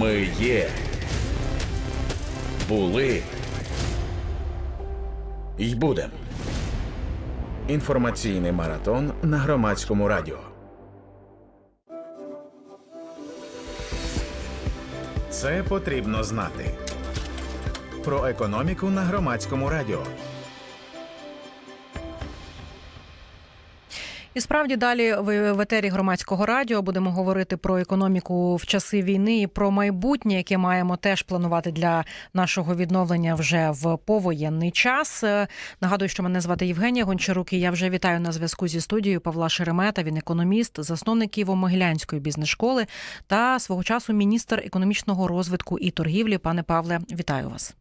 Ми є. Були. й будем. Інформаційний маратон на громадському радіо. Це потрібно знати. Про економіку на громадському радіо. І справді далі в етері громадського радіо будемо говорити про економіку в часи війни і про майбутнє, яке маємо теж планувати для нашого відновлення вже в повоєнний час. Е, Нагадую, що мене звати Євгенія Гончарук. і Я вже вітаю на зв'язку зі студією Павла Шеремета. Він економіст, засновник Києво-Могилянської бізнес-школи та свого часу міністр економічного розвитку і торгівлі. Пане Павле, вітаю вас.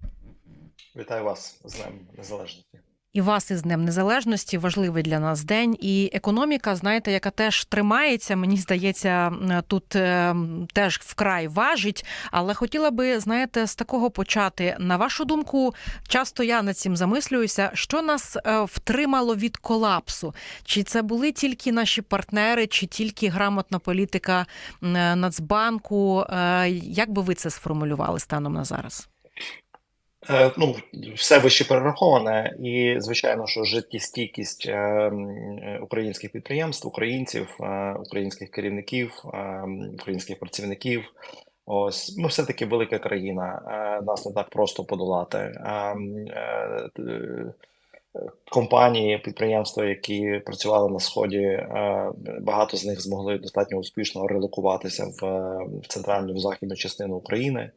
Вітаю вас з Днем Незалежності. І вас із Днем Незалежності важливий для нас день. І економіка, знаєте, яка теж тримається, мені здається, тут е, теж вкрай важить. Але хотіла би, знаєте, з такого почати. На вашу думку, часто я над цим замислююся, що нас е, втримало від колапсу? Чи це були тільки наші партнери, чи тільки грамотна політика е, Нацбанку? Е, Як би ви це сформулювали станом на зараз? Е, ну, все вище перераховане, і звичайно, що життєстійкість е, е, українських підприємств, українців, українських керівників, українських працівників. Ось ми все-таки велика країна. Нас не так просто подолати. Компанії, підприємства, які працювали на сході, е, багато з них змогли достатньо успішно релокуватися в, е, центральну в західну частину України. Е,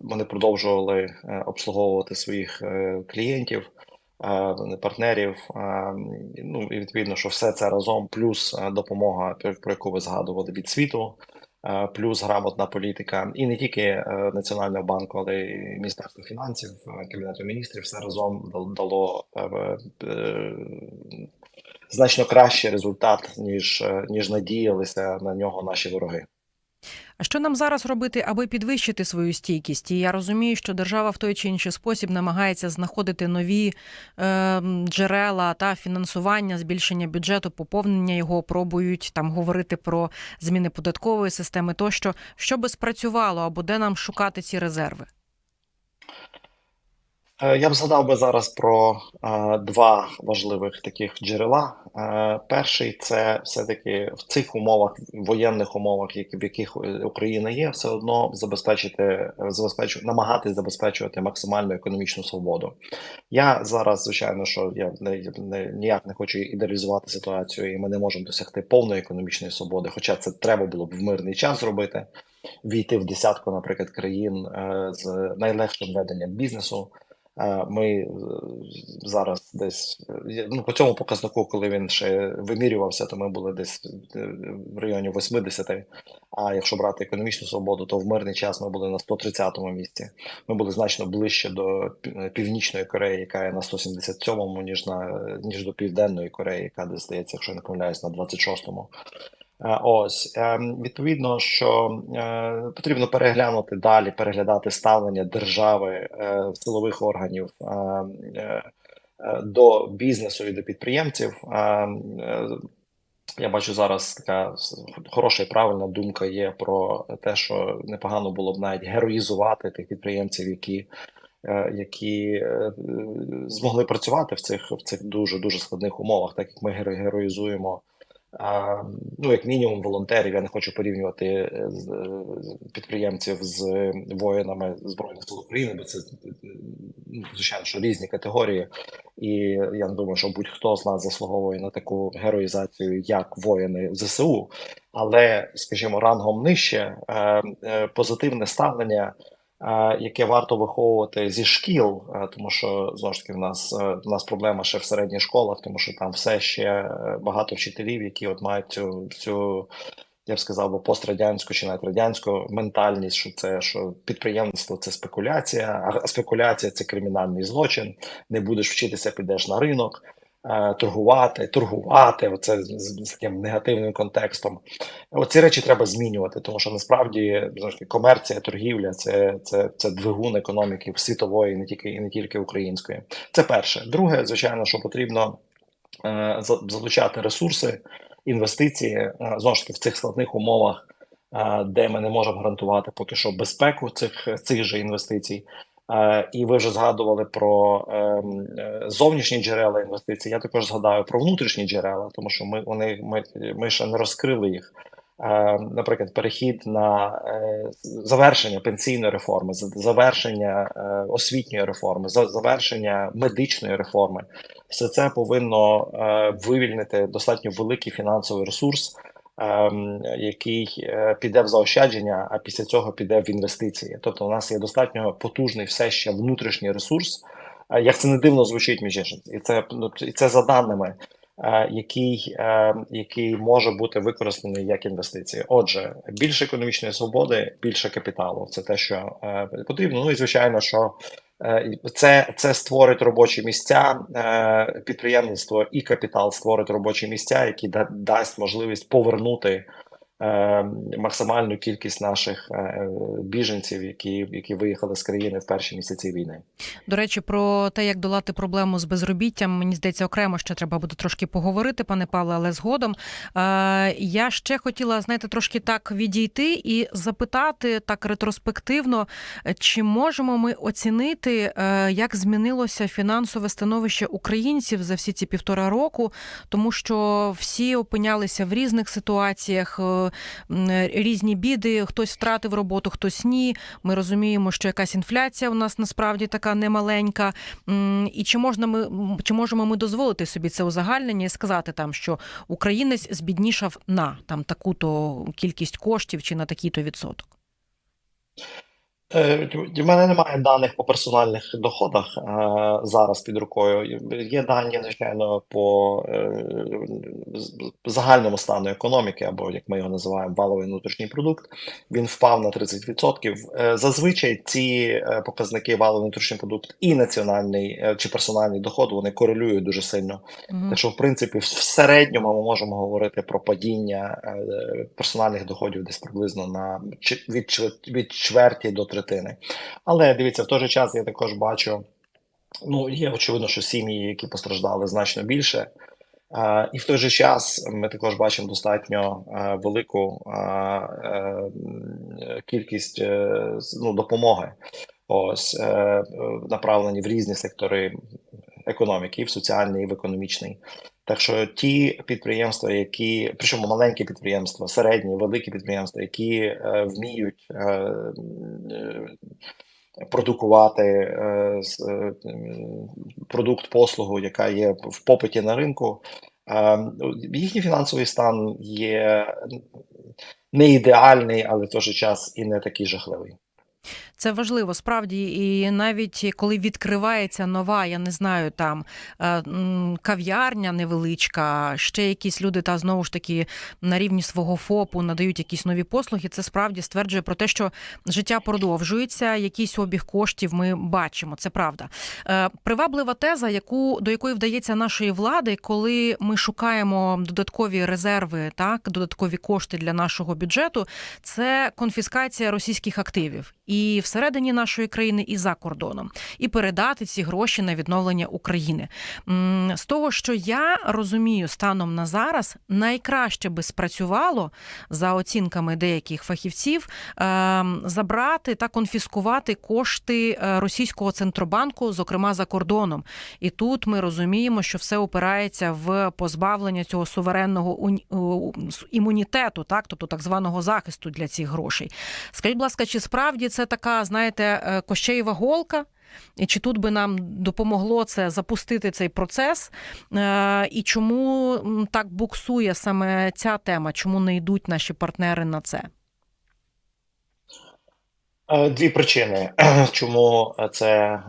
Вони продовжували обслуговувати своїх клієнтів, партнерів. Ну і відповідно, що все це разом, плюс допомога, про яку ви згадували від світу, плюс грамотна політика, і не тільки е, Національного банку, але й Міністерство фінансів, е, Кабінету міністрів, все разом дало е, е, значно кращий результат, ніж, е, ніж надіялися на нього наші вороги. Що нам зараз робити, аби підвищити свою стійкість? І я розумію, що держава в той чи інший спосіб намагається знаходити нові е, джерела та фінансування, збільшення бюджету, поповнення його, пробують там говорити про зміни податкової системи тощо, що би спрацювало або де нам шукати ці резерви? Е, Я б згадав би зараз про е, два важливих таких джерела. Е, перший це все-таки в цих умовах, воєнних умовах, в яких Україна є, все одно забезпечити, забезпечу, намагатись забезпечувати максимальну економічну свободу. Я зараз, звичайно, що я не, не, ніяк не хочу ідеалізувати ситуацію, і ми не можемо досягти повної економічної свободи, хоча це треба було б в мирний час зробити, війти в десятку, наприклад, країн е, з найлегшим веденням бізнесу. Е, Ми е, зараз десь е, ну, по цьому показнику, коли він ще вимірювався, то ми були десь в районі 80. А якщо брати економічну свободу, то в мирний час ми були на 130-му місці. Ми були значно ближче до Північної Кореї, яка є на 177-му, ніж на ніж до Південної Кореї, яка десь здається, якщо я не помиляюсь, на 26-му. Е, Ось е, відповідно, що е, потрібно переглянути далі, переглядати ставлення держави е, силових органів е, е, е, до бізнесу і до підприємців. Е, е, Я бачу зараз така хороша і правильна думка є про те, що непогано було б навіть героїзувати тих підприємців, які, які змогли працювати в цих в цих дуже дуже складних умовах, так як ми героїзуємо. Ну, як мінімум, волонтерів. Я не хочу порівнювати е, з, е, підприємців з воїнами Збройних сил України, бо це е, ну, звичайно, що різні категорії. І я не думаю, що будь-хто з нас заслуговує на таку героїзацію, як воїни ЗСУ. Але, скажімо, рангом нижче позитивне ставлення. Е, Яке варто виховувати зі шкіл, е, тому що знову ж таки в нас е, в нас проблема ще в середніх школах, тому що там все ще багато вчителів, які от мають цю цю я б сказав, би пострадянську чи навіть радянську ментальність, що це що підприємництво це спекуляція, а спекуляція це кримінальний злочин. Не будеш вчитися, підеш на ринок. Е, Торгувати, торгувати, оце з, з таким негативним контекстом. Оці речі треба змінювати, тому що насправді таки, комерція, торгівля це, це, це двигун економіки світової, не тільки і не тільки української. Це перше. Друге, звичайно, що потрібно е, залучати ресурси, інвестиції е, знову ж таки в цих складних умовах е, де ми не можемо гарантувати поки що безпеку цих, цих же інвестицій. Е, І ви вже згадували про ем, е, зовнішні джерела інвестицій. Я також згадаю про внутрішні джерела, тому що ми вони ми, ми ще не розкрили їх. Е, Наприклад, перехід на завершення пенсійної реформи, завершення освітньої реформи, за- завершення медичної реформи. Все це повинно вивільнити достатньо великий фінансовий ресурс, який е, піде в заощадження, а після цього піде в інвестиції. Тобто, у нас є достатньо потужний все ще внутрішній ресурс. Е, Як це не дивно звучить між іншим, і це ну, і це за даними, е, який, який може бути використаний як інвестиції. Отже, більше економічної свободи, більше капіталу. Це те, що потрібно. Ну і звичайно, що це, це створить робочі місця, е, підприємництво і капітал створить робочі місця, які да, дасть можливість повернути е, максимальну кількість наших е, біженців, які, які виїхали з країни в перші місяці війни. До речі, про те, як долати проблему з безробіттям, мені здається, окремо ще треба буде трошки поговорити, пане Павле, але згодом. Е, я ще хотіла, знаєте, трошки так відійти і запитати так ретроспективно, е, чи можемо ми оцінити, е, як змінилося фінансове становище українців за всі ці півтора року, тому що всі опинялися в різних ситуаціях, е, різні біди, хтось втратив роботу, хтось ні. Ми розуміємо, що якась інфляція у нас насправді така немаленька. І чи можна ми чи можемо ми дозволити собі це узагальнення і сказати там, що українець збіднішав на там таку-то кількість коштів чи на такий-то відсоток? Е, В мене немає даних по персональних доходах е, зараз під рукою. Є дані, звичайно, по е, загальному стану економіки, або як ми його називаємо, валовий внутрішній продукт. Він впав на 30%. Е, Зазвичай ці е, показники валовий внутрішній продукт і національний е, чи персональний доход вони корелюють дуже сильно. Мгм. Так що, в принципі, в середньому ми можемо говорити про падіння е, персональних доходів десь приблизно на від, чвер- від чверті до третини. Але дивіться, в той же час я також бачу, ну, є очевидно, що сім'ї, які постраждали значно більше. Е, І в той же час ми також бачимо достатньо е, велику е, е, кількість е, ну, допомоги, ось е, направлені в різні сектори економіки, і в соціальний, і в економічний. Так що ті підприємства, які причому маленькі підприємства, середні, великі підприємства, які е, вміють е, е, продукувати е, е, продукт, послугу, яка є в попиті на ринку, е, їхній фінансовий стан є не ідеальний, але в той же час і не такий жахливий. Це важливо справді, і навіть коли відкривається нова, я не знаю, там е, кав'ярня невеличка, ще якісь люди, та знову ж таки на рівні свого ФОПу надають якісь нові послуги. Це справді стверджує про те, що життя продовжується, якийсь обіг коштів ми бачимо. Це правда. Е, Приваблива теза, яку до якої вдається нашої влади, коли ми шукаємо додаткові резерви, так додаткові кошти для нашого бюджету, це конфіскація російських активів і всередині нашої країни, і за кордоном, і передати ці гроші на відновлення України. З того, що я розумію, станом на зараз найкраще би спрацювало за оцінками деяких фахівців ем, забрати та конфіскувати кошти е, російського центробанку, зокрема за кордоном. І тут ми розуміємо, що все опирається в позбавлення цього суверенного уні- імунітету, так тобто так званого захисту для цих грошей. Скажіть, будь ласка, чи справді це така, знаєте, е, кощеєва голка? І чи тут би нам допомогло це запустити цей процес? Е, І чому так буксує саме ця тема? Чому не йдуть наші партнери на це? Е, Дві причини, чому це,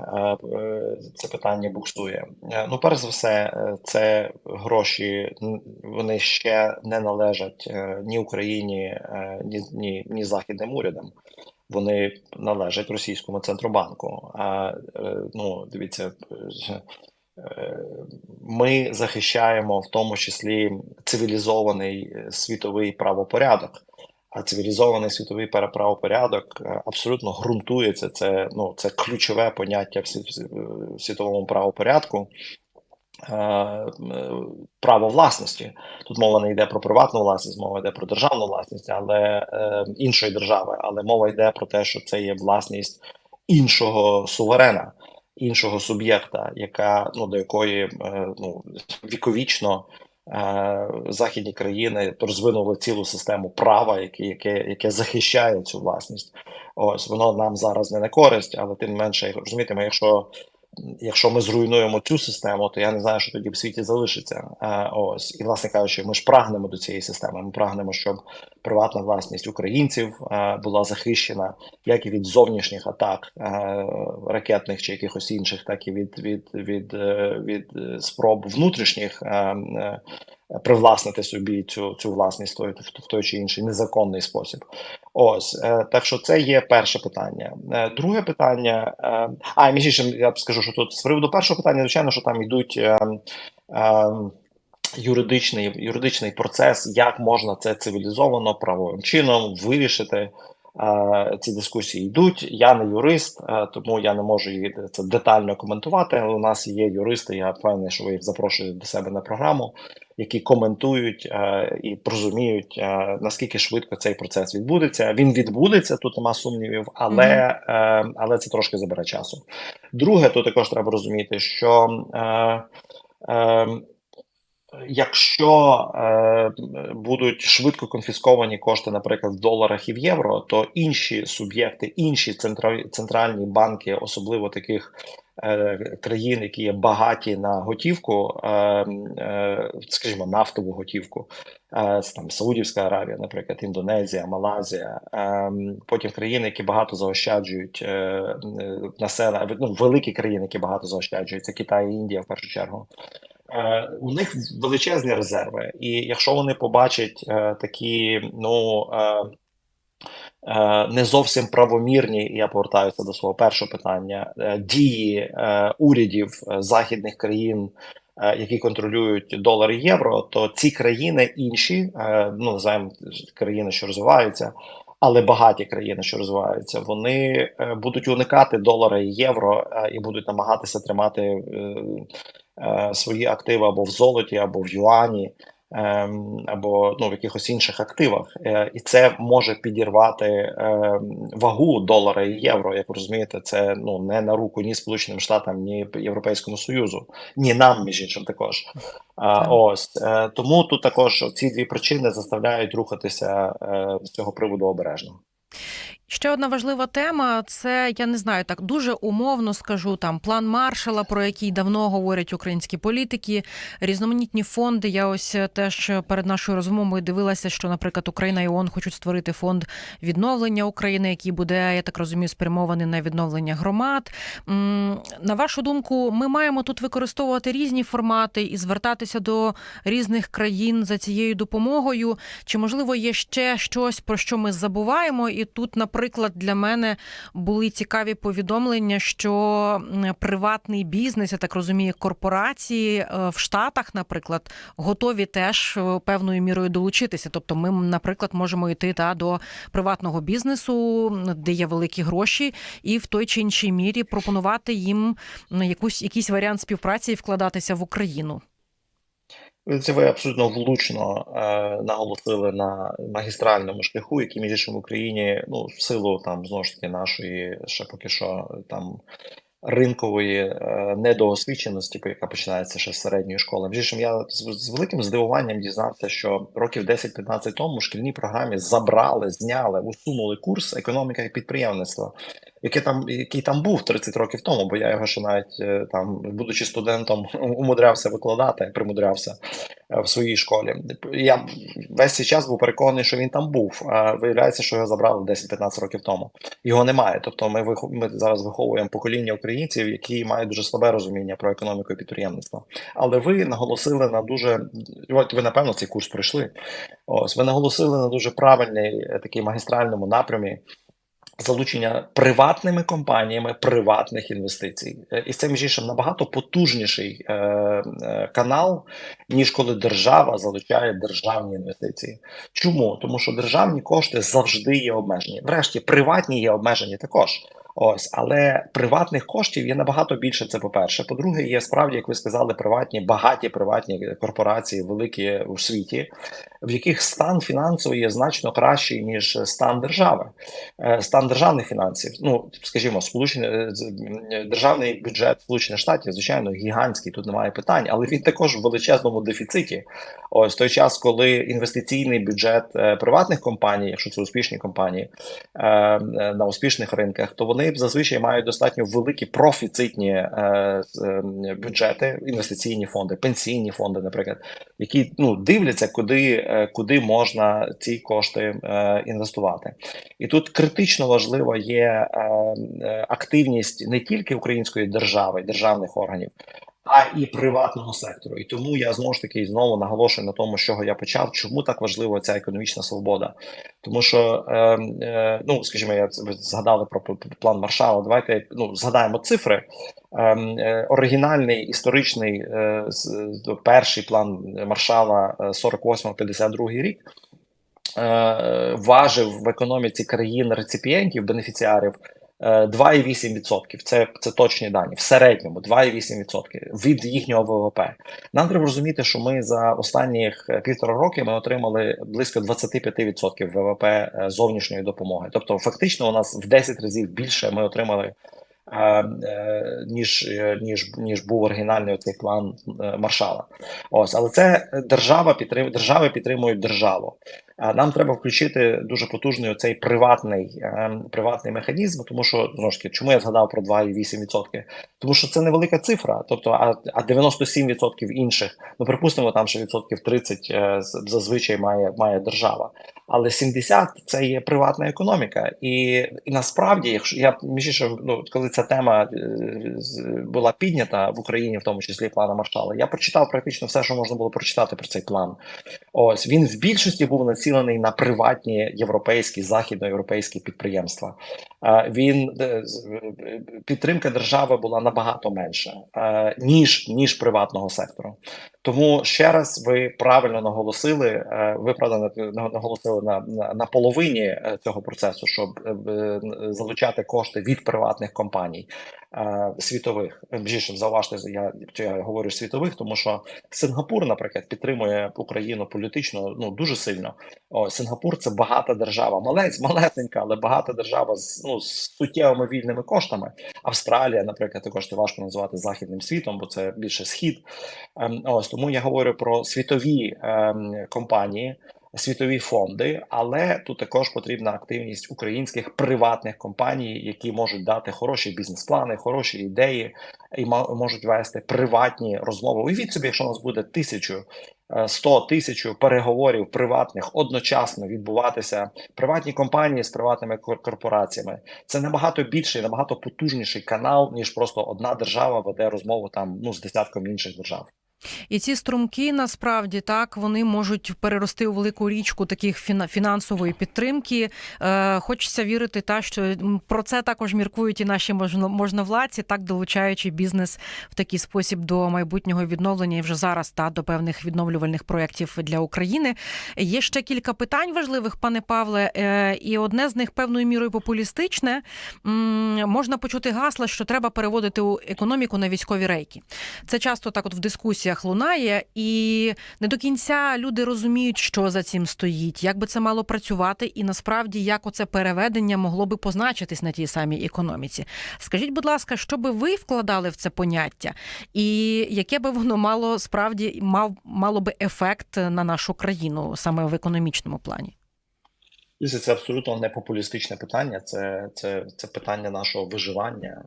це питання буксує. Ну, перш за все, це гроші, вони ще не належать ні Україні, ні, ні, ні західним урядам. Вони належать російському центробанку. А е, ну, дивіться, е, ми захищаємо в тому числі цивілізований е, світовий правопорядок. А цивілізований світовий правопорядок абсолютно ґрунтується. Це ну це ключове поняття в світовому правопорядку. Е, е, право власності. Тут мова не йде про приватну власність, мова йде про державну власність, але е, іншої держави. Але мова йде про те, що це є власність іншого суверена, іншого суб'єкта, яка ну до якої ну віковічно. Західні країни розвинули цілу систему права, яке, яке, яке захищає цю власність. Ось воно нам зараз не на користь, але тим менше, розумієте, якщо якщо ми зруйнуємо цю систему, то я не знаю, що тоді в світі залишиться. Е, ось і власне кажучи, ми ж прагнемо до цієї системи. Ми прагнемо, щоб приватна власність українців е, була захищена як і від зовнішніх атак е, ракетних чи якихось інших, так і від від від, від е, спроб внутрішніх. Привласнити собі цю цю власність в той, в той чи інший незаконний спосіб. Ось е, так що це є перше питання. Е, Друге питання. е, А між іншим, я б скажу, що тут з приводу першого питання, звичайно, що там йдуть. Юридичний юридичний процес, як можна це цивілізовано правовим чином вирішити. Е, Ці дискусії йдуть. Я не юрист, е, тому я не можу їх це детально коментувати. Але у нас є юристи. Я впевнений, що ви їх запрошуєте до себе на програму, які коментують е, і розуміють, наскільки швидко цей процес відбудеться. Він відбудеться, тут нема сумнівів, але, е, але це трошки забере часу. Друге, то також треба розуміти, що е, якщо е, будуть швидко конфісковані кошти, наприклад, в доларах і в євро, то інші суб'єкти, інші центральні банки, особливо таких е, країн, які є багаті на готівку, е, е, скажімо, нафтову готівку, е, там Саудівська Аравія, наприклад, Індонезія, Малазія, е, потім країни, які багато заощаджують е, е, населення, ну, великі країни, які багато заощаджують, це Китай і Індія в першу чергу. Е, у них величезні резерви, і якщо вони побачать е, такі, ну е, не зовсім правомірні, я повертаюся до свого першого питання, дії урядів західних країн, які контролюють долар і євро, то ці країни інші, ну називаємо країни, що розвиваються. Але багаті країни, що розвиваються, вони будуть уникати долара і євро і будуть намагатися тримати свої активи або в золоті, або в юані, ем, або ну, в якихось інших активах. Е, і це може підірвати ем, вагу долара і євро. Як ви розумієте, це ну не на руку ні Сполученим Штатам, ні Європейському Союзу, ні нам, між іншим, також. А, Так. ось е, тому тут також ці дві причини заставляють рухатися е, з цього приводу обережно. Ще одна важлива тема це я не знаю, так дуже умовно скажу там план Маршала, про який давно говорять українські політики, різноманітні фонди. Я ось е, теж перед нашою розмовою дивилася, що, наприклад, Україна і ООН хочуть створити фонд відновлення України, який буде, я так розумію, спрямований на відновлення громад. На вашу думку, ми маємо тут використовувати різні формати і звертатися до різних країн за цією допомогою. Чи можливо є ще щось, про що ми забуваємо? І тут, наприклад, для мене були цікаві повідомлення, що приватний бізнес, я так розумію, корпорації е, в Штатах, наприклад, готові теж е, певною мірою долучитися. Тобто, ми, наприклад, можемо йти та до приватного бізнесу, де є великі гроші, і в той чи іншій мірі пропонувати їм якусь якийсь варіант співпраці і вкладатися в Україну. Це ви абсолютно влучно е, наголосили на магістральному шляху, який між іншим в Україні, ну, в силу там знову ж таки нашої ще поки що там ринкової е, недоосвіченості, яка починається ще з середньої школи. Між іншим, я з, з великим здивуванням дізнався, що років 10-15 тому в шкільній програмі забрали, зняли, усунули курс економіка і підприємництва. Який там, який там був 30 років тому, бо я його ще навіть е, там, будучи студентом, умудрявся викладати, примудрявся е, в своїй школі. Я весь цей час був переконаний, що він там був. А виявляється, що його забрали 10-15 років тому. Його немає. Тобто, ми вихов... ми зараз виховуємо покоління українців, які мають дуже слабе розуміння про економіку і підприємництво. Але ви наголосили на дуже от ви напевно цей курс пройшли. Ось ви наголосили на дуже правильний е, такий магістральному напрямі залучення приватними компаніями приватних інвестицій. Е, І це між іншим набагато потужніший е, е, канал, ніж коли держава залучає державні інвестиції. Чому? Тому що державні кошти завжди є обмежені. Врешті, приватні є обмежені також. Ось, але приватних коштів є набагато більше. Це по-перше. По-друге, є справді, як ви сказали, приватні, багаті приватні корпорації, великі у світі, в яких стан фінансовий є значно кращий ніж стан держави, Е, стан державних фінансів. Ну скажімо, сполучені е, м, державний бюджет Сполучених Штатів, звичайно, гігантський. Тут немає питань, але він також в величезному дефіциті. Ось той час, коли інвестиційний бюджет е, приватних компаній, якщо це успішні компанії, е, е, на успішних ринках, то вони зазвичай мають достатньо великі профіцитні е, е, бюджети, інвестиційні фонди, пенсійні фонди, наприклад, які ну дивляться, куди, е, куди можна ці кошти е, інвестувати. І тут критично важлива є е, е, активність не тільки української держави, державних органів. А і приватного сектору, і тому я знову ж таки знову наголошую на тому, з чого я почав. Чому так важлива ця економічна свобода? Тому що е, е, ну скажімо, я згадали про план Маршала. Давайте ну згадаємо цифри. Е, е, оригінальний історичний е, перший план Маршала е, 48-52 рік е, важив в економіці країн реципієнтів, бенефіціарів е, 2,8%. Це, це точні дані. В середньому 2,8% від їхнього ВВП. Нам треба розуміти, що ми за останніх е, півтора роки ми отримали близько 25% ВВП е, зовнішньої допомоги. Тобто, фактично, у нас в 10 разів більше ми отримали. е, е, Ніж, е, ніж, ніж був оригінальний цей план е, Маршала. Ось, але це держава підтрим... держави підтримують державу. Нам треба включити дуже потужний цей приватний, е, приватний механізм, тому що знову ж таки, чому я згадав про 2,8%? Тому що це невелика цифра, тобто а, а 97% інших, ну припустимо, там ще відсотків 30 е, зазвичай має, має держава. Але 70 – це є приватна економіка, і, і насправді, якщо я між іншим, ну коли ця тема е, була піднята в Україні, в тому числі плана Маршала, я прочитав практично все, що можна було прочитати про цей план. Ось він в більшості був націлений на приватні європейські західноєвропейські підприємства. Він е, е, підтримка держави була набагато менша е, ніж ніж приватного сектору. Тому ще раз ви правильно наголосили. е, Ви правда на- на- наголосили на, на, на половині е, цього процесу, щоб е, залучати кошти від приватних компаній світових. Більше зауважте, я, я говорю світових, тому що Сингапур, наприклад, підтримує Україну політично ну дуже сильно. О, Сингапур це багата держава, малець, малесенька, але багата держава з ну з суттєвими вільними коштами. Австралія, наприклад, також важко називати західним світом, бо це більше схід. Ем, ось тому я говорю про світові ем, компанії. Світові фонди, але тут також потрібна активність українських приватних компаній, які можуть дати хороші бізнес-плани, хороші ідеї і можуть вести приватні розмови. Уявіть собі, якщо у нас буде тисячу, е, сто тисячу переговорів приватних одночасно відбуватися приватні компанії з приватними кор- корпораціями. Це набагато більший, набагато потужніший канал, ніж просто одна держава веде розмову там ну з десятком інших держав. І ці струмки насправді так вони можуть перерости у велику річку таких фіна- фінансової підтримки. Е, хочеться вірити, та що про це також міркують і наші можно- можновладці, так долучаючи бізнес в такий спосіб до майбутнього відновлення і вже зараз та до певних відновлювальних проєктів для України. Є ще кілька питань важливих, пане Павле, е, і одне з них певною мірою популістичне. М, Можна почути гасла, що треба переводити у економіку на військові рейки. Це часто так, от в дискусіях лунає, і не до кінця люди розуміють, що за цим стоїть, як би це мало працювати, і насправді як оце переведення могло би позначитись на тій самій економіці. Скажіть, будь ласка, що би ви вкладали в це поняття, і яке би воно мало справді мав мало би ефект на нашу країну саме в економічному плані? Дивіться, Це абсолютно не популістичне питання, це, це, це питання нашого виживання.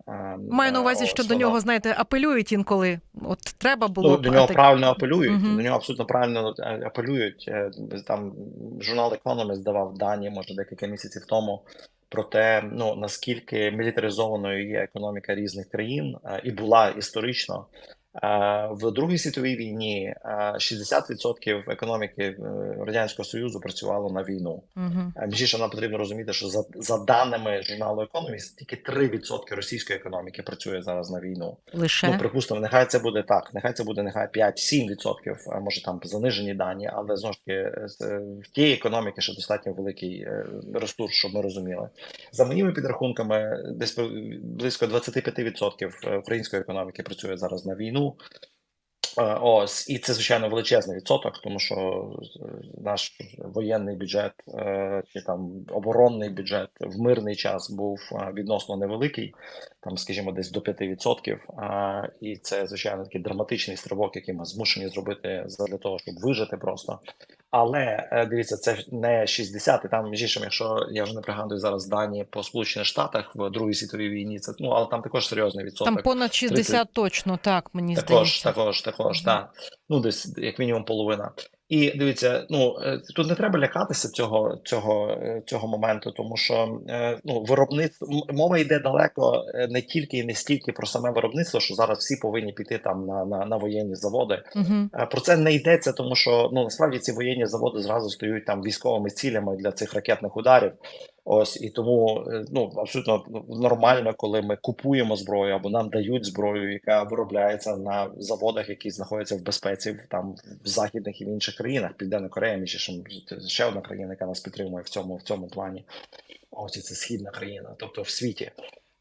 Маю на е, увазі, ось що до воно- нього, знаєте, апелюють інколи. От треба було Ну, до нього правильно апелюють. Мгм. До нього абсолютно правильно е, апелюють. Е, Там журнал Economist давав дані, може, декілька місяців тому. Про те, ну наскільки мілітаризованою є економіка різних країн, е, і була історично. В Другій світовій війні е, 60% економіки е, Радянського Союзу працювало на війну. Між іншим, нам потрібно розуміти, що за, за даними журналу Economist, тільки 3% російської економіки працює зараз на війну. Лише Ну, припустимо, нехай це буде так, нехай це буде нехай 5-7%, може там занижені дані, але знову ж таки е, е, в тієї економіки ще достатньо великий ресурс, щоб ми розуміли. За моїми підрахунками, десь близько 25% української економіки працює зараз на війну. Е, Ось, і це звичайно величезний відсоток, тому що е, наш воєнний бюджет е, чи там оборонний бюджет в мирний час був відносно невеликий, там, скажімо, десь до 5%. А, і це звичайно такий драматичний стрибок, який ми змушені зробити для того, щоб вижити просто. Але е, дивіться, це не 60, і там між іншим, якщо я вже не пригадую зараз дані по Сполучених Штатах в Другій світовій війні, це ну але там також серйозний відсоток. там понад 60 точно, так мені Також, здається. також, також, Мгм. так. Ну, десь як мінімум половина. І дивіться, ну е, тут не треба лякатися цього, цього, е, цього моменту, тому що е, ну, виробництво мова йде далеко не тільки і не стільки про саме виробництво, що зараз всі повинні піти там на, на, на воєнні заводи. Угу. Про це не йдеться, тому що ну насправді ці воєнні заводи зразу стають там військовими цілями для цих ракетних ударів. Ось і тому е, ну абсолютно нормально, коли ми купуємо зброю або нам дають зброю, яка виробляється на заводах, які знаходяться в безпеці там в західних і в інших країнах. Південна Корея, між ще одна країна, яка нас підтримує в цьому в цьому плані. Ось і це східна країна, тобто в світі.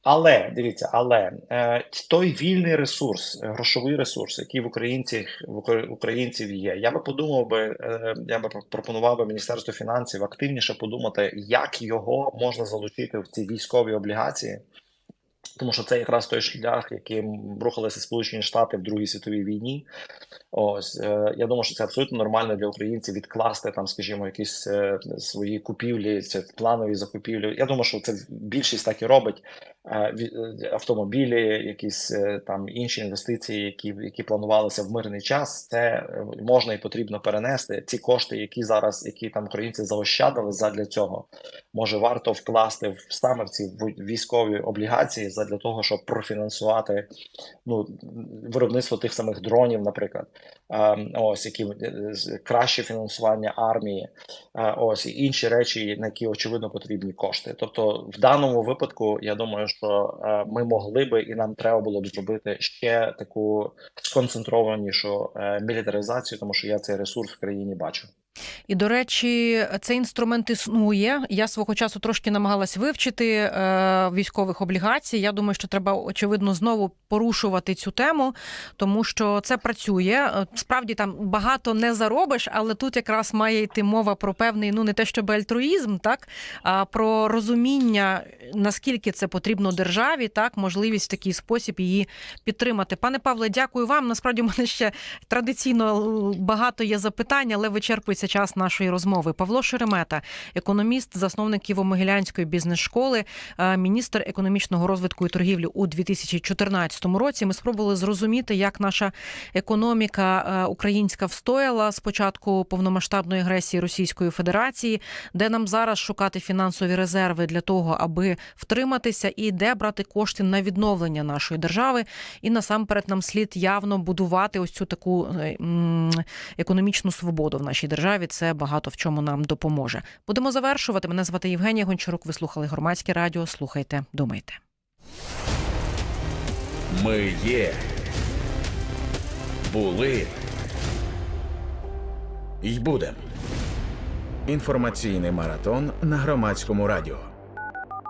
Але дивіться, але е, той вільний ресурс, грошовий ресурс, який в українців в українців є, я би подумав би, е, я би пропонував би Міністерству фінансів активніше подумати, як його можна залучити в ці військові облігації. Тому що це якраз той шлях, яким рухалися Сполучені Штати в Другій світовій війні. Ось е, я думаю, що це абсолютно нормально для українців відкласти там, скажімо, якісь е, свої купівлі, це планові закупівлі. Я думаю, що це більшість так і робить. Е, автомобілі, якісь е, там інші інвестиції, які, які планувалися в мирний час. Це е, можна і потрібно перенести. Ці кошти, які зараз, які там українці заощадили задля цього, може варто вкласти в саме в ці військові облігації задля того, щоб профінансувати ну виробництво тих самих дронів, наприклад. Ось які краще фінансування армії, ось і інші речі, на які очевидно потрібні кошти. Тобто, в даному випадку, я думаю, що е, ми могли би і нам треба було б зробити ще таку сконцентрованішу е, мілітаризацію, тому що я цей ресурс в країні бачу. І до речі, цей інструмент існує. Я свого часу трошки намагалась вивчити е, військових облігацій. Я думаю, що треба очевидно знову порушувати цю тему, тому що це працює. Е, Справді там багато не заробиш, але тут якраз має йти мова про певний, ну не те, щоб альтруїзм, так а про розуміння, наскільки це потрібно державі, так можливість в такий спосіб її підтримати. Пане Павле, дякую вам. Насправді, у мене ще традиційно багато є запитань, але вичерпується час нашої розмови. Павло Шеремета, економіст, засновник Києво-Могилянської бізнес-школи, е, міністр економічного розвитку і торгівлі у 2014 році. Ми спробували зрозуміти, як наша економіка е, українська встояла з початку повномасштабної агресії Російської Федерації, де нам зараз шукати фінансові резерви для того, аби втриматися, і де брати кошти на відновлення нашої держави. І насамперед нам слід явно будувати ось цю таку е, економічну свободу в нашій державі. Це багато в чому нам допоможе. Будемо завершувати. Мене звати Євгенія Гончарук. Ви слухали громадське радіо. Слухайте, думайте. Ми є. Були. й будем. Інформаційний маратон на громадському радіо.